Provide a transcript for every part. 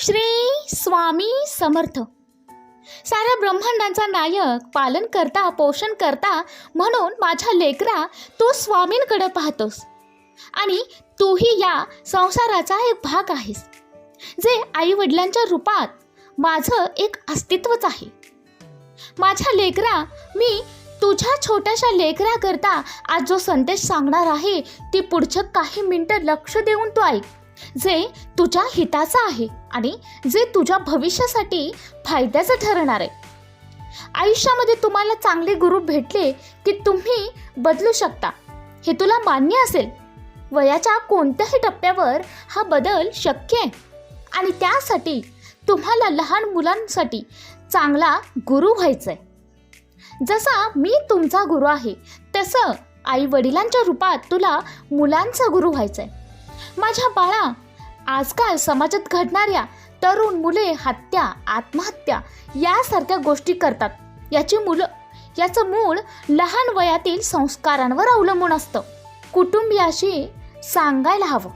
श्री स्वामी समर्थ. साऱ्या ब्रह्मांडांचा नायक पालन करता पोषण करता म्हणून माझ्या लेकरा तू स्वामींकडे पाहतोस. आणि तूही या संसाराचा एक भाग आहेस जे आई वडिलांच्या रूपात माझं एक अस्तित्वच आहे. माझ्या लेकरा मी तुझ्या छोट्याशा लेकराकरता आज जो संदेश सांगणार आहे ती पुढच्या काही मिनटं लक्ष देऊन तू ऐक. जे तुझ्या हिताचं आहे आणि जे तुझ्या भविष्यासाठी फायद्याचं ठरणार आहे. आयुष्यामध्ये तुम्हाला चांगले गुरु भेटले की तुम्ही बदलू शकता. हे तुला मान्य असेल. वयाच्या कोणत्याही टप्प्यावर हा बदल शक्य आहे. आणि त्यासाठी तुम्हाला लहान मुलांसाठी चांगला गुरु व्हायचं आहे जसा मी तुमचा गुरु आहे तसं आई वडिलांच्या रूपात तुला मुलांचा गुरु व्हायचं आहे माझ्या बाळा आजकाल समाजात घडणाऱ्या तरुण मुले हत्या आत्महत्या यासारख्या गोष्टी करतात. याची मुलं याचं मूळ लहान वयातील संस्कारांवर अवलंबून असतं. कुटुंबियाशी सांगायला हवं.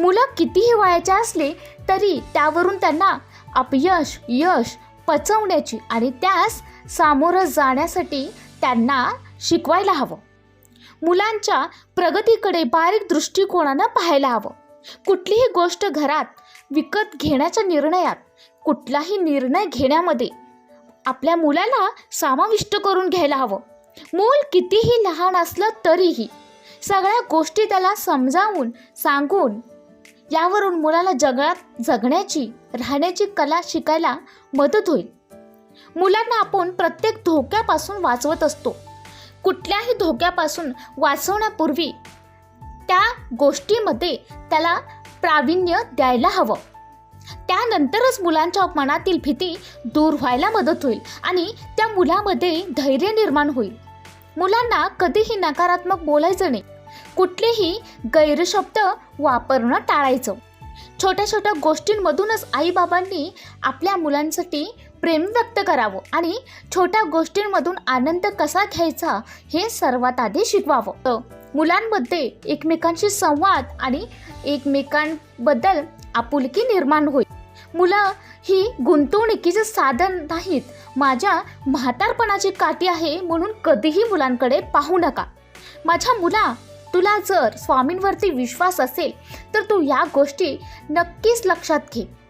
मुलं कितीही वयाचे असले तरी त्यावरून त्यांना अपयश यश पचवण्याची आणि त्यास सामोरं जाण्यासाठी त्यांना शिकवायला हवं. मुलांच्या प्रगतीकडे बारीक दृष्टिकोनानं पाहायला हवं. कुठलीही गोष्ट घरात विकत घेण्याच्या निर्णयात कुठलाही निर्णय घेण्यामध्ये आपल्या मुलाला समाविष्ट करून घ्यायला हवं. मूल कितीही लहान असलं तरीही सगळ्या गोष्टी त्याला समजावून सांगून यावरून मुलाला जगात जगण्याची राहण्याची कला शिकायला मदत होईल. मुलांना आपण प्रत्येक धोक्यापासून वाचवत असतो. कुठल्याही धोक्यापासून वाचवण्यापूर्वी त्या गोष्टीमध्ये त्याला प्रावीण्य द्यायला हवं. त्यानंतरच मुलांच्या मनातील भीती दूर व्हायला मदत होईल आणि त्या मुलामध्ये धैर्य निर्माण होईल. मुलांना कधीही नकारात्मक बोलायचं नाही. कुठलेही गैरशब्द वापरणं टाळायचं. छोट्या छोट्या गोष्टींमधूनच आईबाबांनी आपल्या मुलांसाठी प्रेम व्यक्त करावं आणि छोट्या गोष्टींमधून आनंद कसा घ्यायचा हे सर्वात आधी शिकवावं. तर मुलांमध्ये एकमेकांशी संवाद आणि एकमेकांबद्दल आपुलकी निर्माण होईल. मुलं ही गुंतवणुकीचे साधन नाहीत. माझ्या म्हातारपणाची काठी आहे म्हणून कधीही मुलांकडे पाहू नका. माझ्या मुला तुला जर स्वामींवरती विश्वास असेल तर तू या गोष्टी नक्कीच लक्षात घे.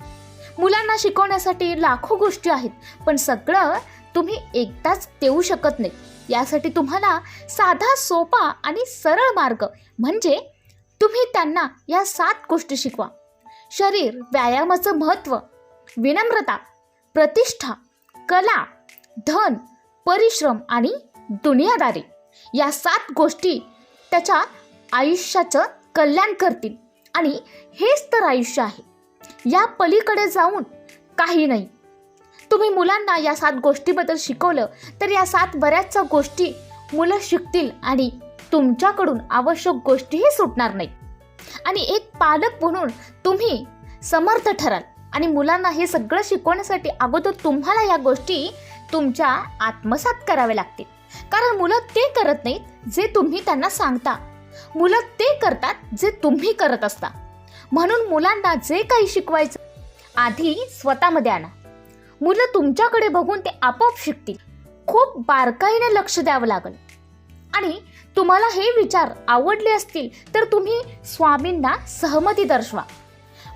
मुलांना शिकवण्यासाठी लाखो गोष्टी आहेत पण सगळं तुम्ही एकदाच देऊ शकत नाही. यासाठी तुम्हाला साधा सोपा आणि सरळ मार्ग म्हणजे तुम्ही त्यांना या सात गोष्टी शिकवा. शरीर व्यायामाचं महत्त्व विनम्रता प्रतिष्ठा कला धन परिश्रम आणि दुनियादारी. या सात गोष्टी त्याच्या आयुष्याचं कल्याण करतील आणि हेच तर आयुष्य आहे. या पलीकडे जाऊन काही नाही. तुम्ही मुलांना या सात गोष्टीबद्दल शिकवलं तर या सात बऱ्याचशा गोष्टी मुलं शिकतील आणि तुमच्याकडून आवश्यक गोष्टीही सुटणार नाही. आणि एक पालक म्हणून तुम्ही समर्थ ठराल आणि मुलांना हे सगळं शिकवण्यासाठी अगोदर तुम्हाला या गोष्टी तुमच्या आत्मसात कराव्या लागतील. कारण मुलं ते करत नाहीत जे तुम्ही त्यांना सांगता. मुलं ते करतात जे तुम्ही करत असता. म्हणून मुलांना जे काही शिकवायचं. आधी स्वतःमध्ये आणा. मुलं तुमच्याकडे बघून ते आपोआप शिकतील. खूप बारकाईने लक्ष द्यावं लागेल. आणि तुम्हाला हे विचार आवडले असतील तर तुम्ही स्वामींना सहमती दर्शवा.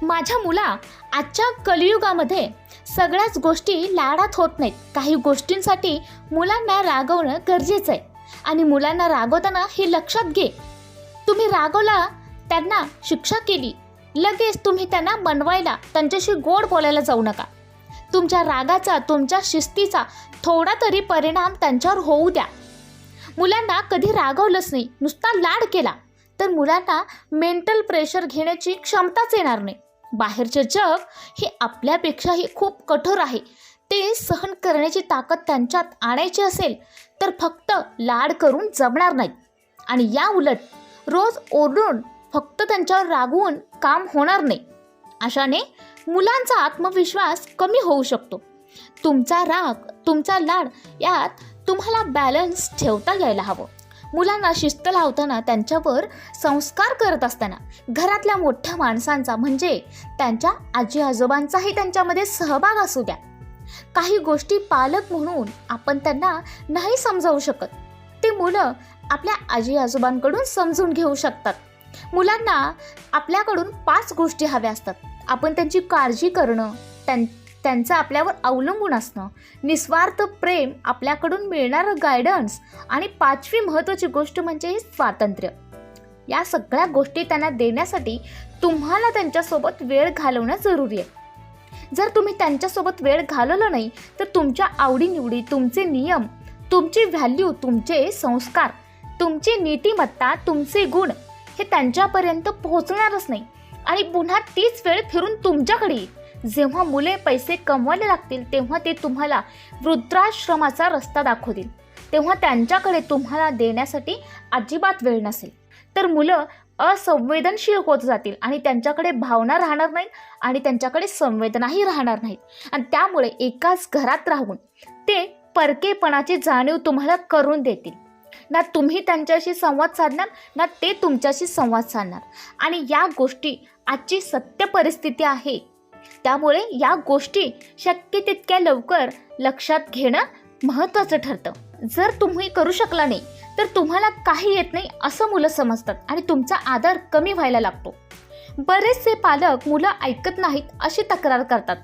माझ्या मुला आजच्या कलियुगामध्ये सगळ्याच गोष्टी लाडात होत नाहीत. काही गोष्टींसाठी मुलांना रागवणं गरजेचं आहे. आणि मुलांना रागवताना हे लक्षात घे. तुम्ही रागवला त्यांना शिक्षा केली लगेच तुम्ही त्यांना बनवायला त्यांच्याशी गोड बोलायला जाऊ नका. तुमच्या रागाचा तुमच्या शिस्तीचा थोडा तरी परिणाम त्यांच्यावर होऊ द्या. मुलांना कधी रागवलंच नाही नुसता लाड केला तर मुलांना मेंटल प्रेशर घेण्याची क्षमताच येणार नाही. बाहेरचे जग हे आपल्यापेक्षाही खूप कठोर आहे. ते सहन करण्याची ताकद त्यांच्यात आणायची असेल तर फक्त लाड करून जमणार नाही. आणि या उलट रोज ओरडून फक्त त्यांच्यावर रागवून काम होणार नाही. अशाने मुलांचा आत्मविश्वास कमी होऊ शकतो. तुमचा राग तुमचा लाड यात तुम्हाला बॅलन्स ठेवता यायला हवं. मुलांना शिस्त लावताना त्यांच्यावर संस्कार करत असताना घरातल्या मोठ्या माणसांचा म्हणजे त्यांच्या आजी आजोबांचाही त्यांच्यामध्ये सहभाग असू द्या. काही गोष्टी पालक म्हणून आपण त्यांना नाही समजावू शकत. ते मुलं आपल्या आजी आजोबांकडून समजून घेऊ शकतात. मुलांना आपल्याकडून पाच गोष्टी हव्या असतात. आपण त्यांची काळजी करणं त्यां त्यांचं आपल्यावर अवलंबून असणं निस्वार्थ प्रेम आपल्याकडून मिळणारं गायडन्स आणि पाचवी महत्त्वाची गोष्ट म्हणजे हे स्वातंत्र्य. या सगळ्या गोष्टी त्यांना देण्यासाठी तुम्हाला त्यांच्यासोबत वेळ घालवणं जरुरी आहे. जर तुम्ही त्यांच्यासोबत वेळ घालवला नाही तर तुमच्या आवडीनिवडी तुमचे नियम तुमची व्हॅल्यू तुमचे संस्कार तुमची नीतिमत्ता तुमचे गुण हे त्यांच्यापर्यंत पोहोचणारच नाही. आणि पुन्हा तीच वेळ फिरून तुमच्याकडे येईल. जेव्हा मुले पैसे कमवायला लागतील तेव्हा ते तुम्हाला वृद्धाश्रमाचा रस्ता दाखवतील. तेव्हा त्यांच्याकडे तुम्हाला देण्यासाठी अजिबात वेळ नसेल. तर मुलं असंवेदनशील होत जातील आणि त्यांच्याकडे भावना राहणार नाहीत आणि त्यांच्याकडे संवेदनाही राहणार नाहीत. आणि त्यामुळे एकाच घरात राहून ते परकेपणाची जाणीव तुम्हाला करून देतील. ना तुम्ही त्यांच्याशी संवाद साधणार ना ते तुमच्याशी संवाद साधणार. आणि या गोष्टी आजची सत्य परिस्थिती आहे. त्यामुळे या गोष्टी शक्य तितक्या लवकर लक्षात घेणं महत्त्वाचं ठरतं. जर तुम्ही करू शकला नाही तर तुम्हाला काही येत नाही असं मुलं समजतात आणि तुमचा आदर कमी व्हायला लागतो. बरेचसे पालक मुलं ऐकत नाहीत अशी तक्रार करतात.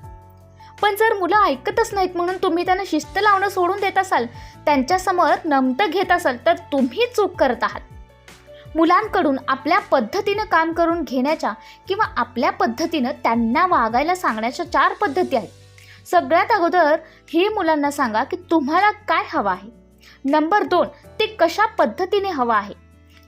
पण जर मुलं ऐकतच नाहीत म्हणून तुम्ही त्यांना शिस्त लावणं सोडून देत असाल त्यांच्यासमोर नमतं घेत असाल तर तुम्ही चूक करत आहात. मुलांकडून आपल्या पद्धतीनं काम करून घेण्याच्या किंवा आपल्या पद्धतीनं त्यांना वागायला सांगण्याच्या चार पद्धती आहेत. सगळ्यात अगोदर हे मुलांना सांगा की तुम्हाला काय हवं आहे? नंबर दोन ते कशा पद्धतीने हवं आहे?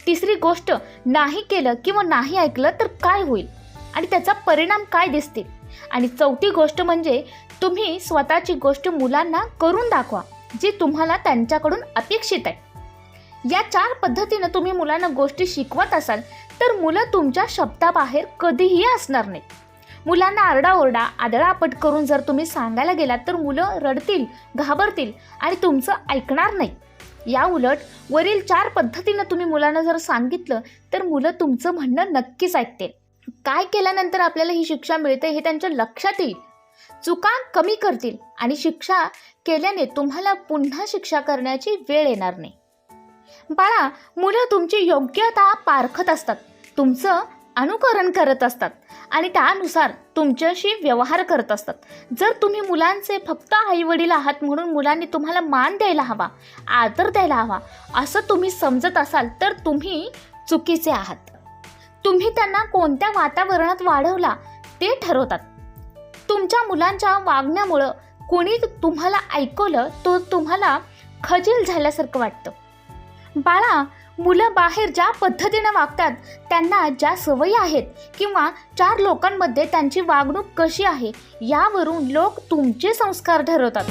तिसरी गोष्ट नाही केलं किंवा नाही ऐकलं तर काय होईल? आणि त्याचा परिणाम काय दिसतील? आणि चौथी गोष्ट म्हणजे तुम्ही स्वतःची गोष्ट मुलांना करून दाखवा जी तुम्हाला त्यांच्याकडून अपेक्षित आहे. या चार पद्धतीनं तुम्ही मुलांना गोष्टी शिकवत असाल तर मुलं तुमच्या शब्दाबाहेर कधीही असणार नाही. मुलांना आरडाओरडा आदळापट करून जर तुम्ही सांगायला गेलात तर मुलं रडतील घाबरतील आणि तुमचं ऐकणार नाही. या उलट वरील चार पद्धतीनं तुम्ही मुलांना जर सांगितलं तर मुलं तुमचं म्हणणं नक्कीच ऐकतील. काय केल्यानंतर आपल्याला ही शिक्षा मिळते हे त्यांच्या लक्षात येईल चुका कमी करतील आणि शिक्षा केल्याने तुम्हाला पुन्हा शिक्षा करण्याची वेळ येणार नाही. बाळा मुलं तुमची योग्यता पारखत असतात. तुमचं अनुकरण करत असतात आणि त्यानुसार तुमच्याशी व्यवहार करत असतात. जर तुम्ही मुलांचे फक्त आईवडील आहात म्हणून मुलांनी तुम्हाला मान द्यायला हवा आदर द्यायला हवा असं तुम्ही समजत असाल तर तुम्ही चुकीचे आहात. तुम्ही त्यांना कोणत्या वातावरणात वाढवला ते ठरवतात. तुमच्या मुलांच्या वागण्यामुळं कोणी तुम्हाला ऐकवलं तो तुम्हाला खजील झाल्यासारखं वाटतं. बाळा मुलं बाहेर ज्या पद्धतीनं वागतात त्यांना ज्या सवयी आहेत किंवा चार लोकांमध्ये त्यांची वागणूक कशी आहे यावरून लोक तुमचे संस्कार ठरवतात.